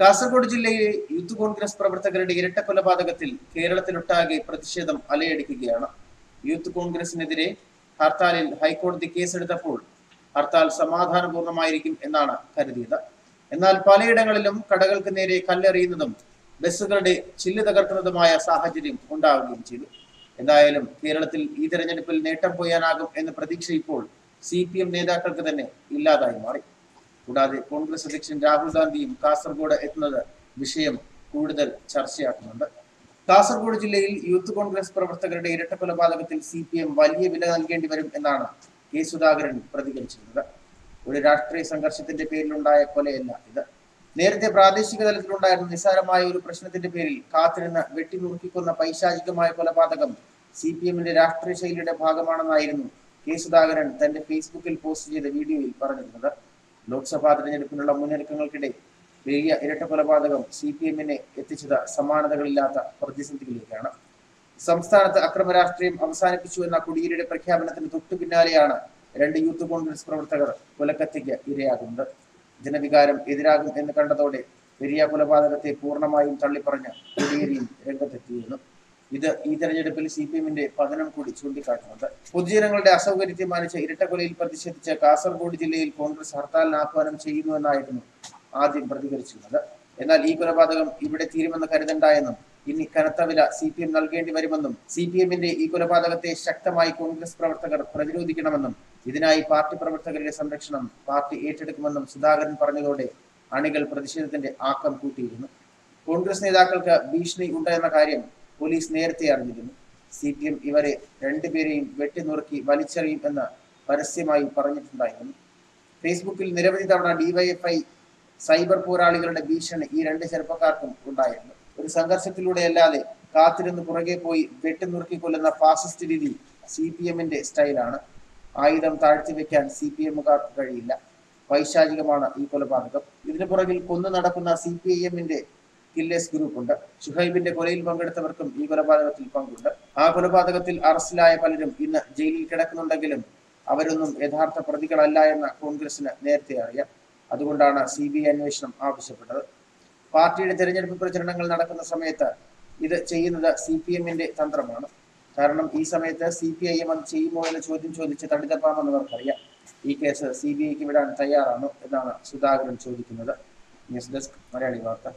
കാസർഗോഡ് ജില്ലയിലെ യൂത്ത് കോൺഗ്രസ് പ്രവർത്തകരുടെ ഇരട്ട കൊലപാതകത്തിൽ കേരളത്തിലൊട്ടാകെ പ്രതിഷേധം അലയടിക്കുകയാണ്. യൂത്ത് കോൺഗ്രസിനെതിരെ ഹർത്താലിൽ ഹൈക്കോടതി കേസെടുത്തപ്പോൾ ഹർത്താൽ സമാധാനപൂർണമായിരിക്കും എന്നാണ് കരുതിയത്. എന്നാൽ പലയിടങ്ങളിലും കടകൾക്ക് നേരെ കല്ലെറിയുന്നതും ബസ്സുകളുടെ ചില്ല് തകർക്കുന്നതുമായ സാഹചര്യം ഉണ്ടാവുകയും ചെയ്തു. എന്തായാലും കേരളത്തിൽ ഈ തെരഞ്ഞെടുപ്പിൽ നേട്ടം പോയാനാകും എന്ന പ്രതീക്ഷ ഇപ്പോൾ സി പി എം നേതാക്കൾക്ക് തന്നെ ഇല്ലാതായി മാറി. കൂടാതെ കോൺഗ്രസ് അധ്യക്ഷൻ രാഹുൽ ഗാന്ധിയും കാസർഗോഡ് എത്തുന്നത് വിഷയം കൂടുതൽ ചർച്ചയാക്കുന്നുണ്ട്. കാസർഗോഡ് ജില്ലയിൽ യൂത്ത് കോൺഗ്രസ് പ്രവർത്തകരുടെ ഇരട്ട കൊലപാതകത്തിൽ സി പി എം വലിയ വില നൽകേണ്ടി വരും എന്നാണ് കെ സുധാകരൻ പ്രതികരിച്ചിരുന്നത്. ഒരു രാഷ്ട്രീയ സംഘർഷത്തിന്റെ പേരിലുണ്ടായ കൊലയല്ല ഇത്. നേരത്തെ പ്രാദേശിക തലത്തിലുണ്ടായിരുന്ന നിസ്സാരമായ ഒരു പ്രശ്നത്തിന്റെ പേരിൽ കാത്തിരുന്ന് വെട്ടിനുറുക്കിക്കൊന്ന പൈശാചികമായ കൊലപാതകം സി പി എമ്മിന്റെ രാഷ്ട്രീയ ശൈലിയുടെ ഭാഗമാണെന്നായിരുന്നു കെ സുധാകരൻ തന്റെ ഫേസ്ബുക്കിൽ പോസ്റ്റ് ചെയ്ത വീഡിയോയിൽ പറഞ്ഞിരുന്നത്. ലോക്സഭാ തെരഞ്ഞെടുപ്പിനുള്ള മുന്നൊരുക്കങ്ങൾക്കിടെ വലിയ ഇരട്ട കൊലപാതകം സി പി എമ്മിനെ എത്തിച്ചത് സമാനതകളില്ലാത്ത പ്രതിസന്ധികളിലേക്കാണ്. സംസ്ഥാനത്ത് അക്രമ രാഷ്ട്രീയം അവസാനിപ്പിച്ചു എന്ന കുടിയേരിയുടെ പ്രഖ്യാപനത്തിന് തൊട്ടു പിന്നാലെയാണ് രണ്ട് യൂത്ത് കോൺഗ്രസ് പ്രവർത്തകർ കൊലക്കത്തിക്ക് ഇരയാകുന്നത്. ജനവികാരം എതിരാകും എന്ന് കണ്ടതോടെ പെരിയ കൊലപാതകത്തെ പൂർണമായും തള്ളിപ്പറഞ്ഞ് കുടിയേരിയും രംഗത്തെത്തിയിരുന്നു. ഇത് ഈ തെരഞ്ഞെടുപ്പിൽ സി പി എമ്മിന്റെ പതനം കൂടി ചൂണ്ടിക്കാട്ടുന്നുണ്ട്. പൊതുജനങ്ങളുടെ അസൗകര്യത്തെ തീരുമാനിച്ച ഇരട്ടക്കൊലയിൽ പ്രതിഷേധിച്ച് കാസർഗോഡ് ജില്ലയിൽ കോൺഗ്രസ് ഹർത്താലിന് ആഹ്വാനം ചെയ്യുന്നുവെന്നായിരുന്നു ആദ്യം പ്രതികരിച്ചിരുന്നത്. എന്നാൽ ഈ കൊലപാതകം ഇവിടെ തീരുമെന്ന് കരുതണ്ട എന്നും ഇനി കനത്ത വില സി പി എം നൽകേണ്ടി വരുമെന്നും സി പി എമ്മിന്റെ ഈ കൊലപാതകത്തെ ശക്തമായി കോൺഗ്രസ് പ്രവർത്തകർ പ്രതിരോധിക്കണമെന്നും ഇതിനായി പാർട്ടി പ്രവർത്തകരുടെ സംരക്ഷണം പാർട്ടി ഏറ്റെടുക്കുമെന്നും സുധാകരൻ പറഞ്ഞതോടെ അണികൾ പ്രതിഷേധത്തിന്റെ ആക്കം കൂട്ടിയിരുന്നു. കോൺഗ്രസ് നേതാക്കൾക്ക് ഭീഷണി ഉണ്ട് എന്ന കാര്യം പോലീസ് നേരത്തെ അറിഞ്ഞിരുന്നു. സി പി എം ഇവരെ രണ്ടുപേരെയും വെട്ടിനുറുക്കി വലിച്ചെറിയും എന്ന് പരസ്യമായി പറഞ്ഞിട്ടുണ്ടായിരുന്നു. ഫേസ്ബുക്കിൽ നിരവധി തവണ ഡിവൈഎഫ്ഐ സൈബർ പോരാളികളുടെ ഭീഷണി ഈ രണ്ട് ചെറുപ്പക്കാർക്കും ഉണ്ടായിരുന്നു. ഒരു സംഘർഷത്തിലൂടെ അല്ലാതെ കാത്തിരുന്ന് പുറകെ പോയി വെട്ടിനുറുക്കി കൊല്ലുന്ന ഫാസിസ്റ്റ് രീതി സി പി എമ്മിന്റെ സ്റ്റൈലാണ്. ആയുധം താഴ്ത്തി വെക്കാൻ സി പി എമ്മുകാർക്ക് കഴിയില്ല. വൈശാചികമാണ് ഈ കൊലപാതകം. ഇതിനു പുറകിൽ കൊന്നു നടക്കുന്ന സി പി ഐ എമ്മിന്റെ കില്ലേഴ്സ് ഗ്രൂപ്പ് ഉണ്ട് ഷുഹൈബിന്റെ കൊലയിൽ പങ്കെടുത്തവർക്കും ഈ കൊലപാതകത്തിൽ പങ്കുണ്ട്. ആ കൊലപാതകത്തിൽ അറസ്റ്റിലായ പലരും ഇന്ന് ജയിലിൽ കിടക്കുന്നുണ്ടെങ്കിലും അവരൊന്നും യഥാർത്ഥ പ്രതികളല്ല എന്ന കോൺഗ്രസിന് നേരത്തെ അറിയാം. അതുകൊണ്ടാണ് സി ബി ഐ അന്വേഷണം ആവശ്യപ്പെട്ടത്. പാർട്ടിയുടെ തെരഞ്ഞെടുപ്പ് പ്രചരണങ്ങൾ നടക്കുന്ന സമയത്ത് ഇത് ചെയ്യുന്നത് സി പി എമ്മിന്റെ തന്ത്രമാണ്. കാരണം ഈ സമയത്ത് സി പി ഐ എം അത് ചെയ്യുമോ എന്ന ചോദ്യം ചോദിച്ച് തടിതപ്പാമെന്നവർക്കറിയാം ഈ കേസ് സി ബി ഐക്ക് വിടാൻ തയ്യാറാണോ എന്നാണ് സുധാകരൻ ചോദിക്കുന്നത്. ന്യൂസ് ഡെസ്ക് മലയാളി വാർത്ത.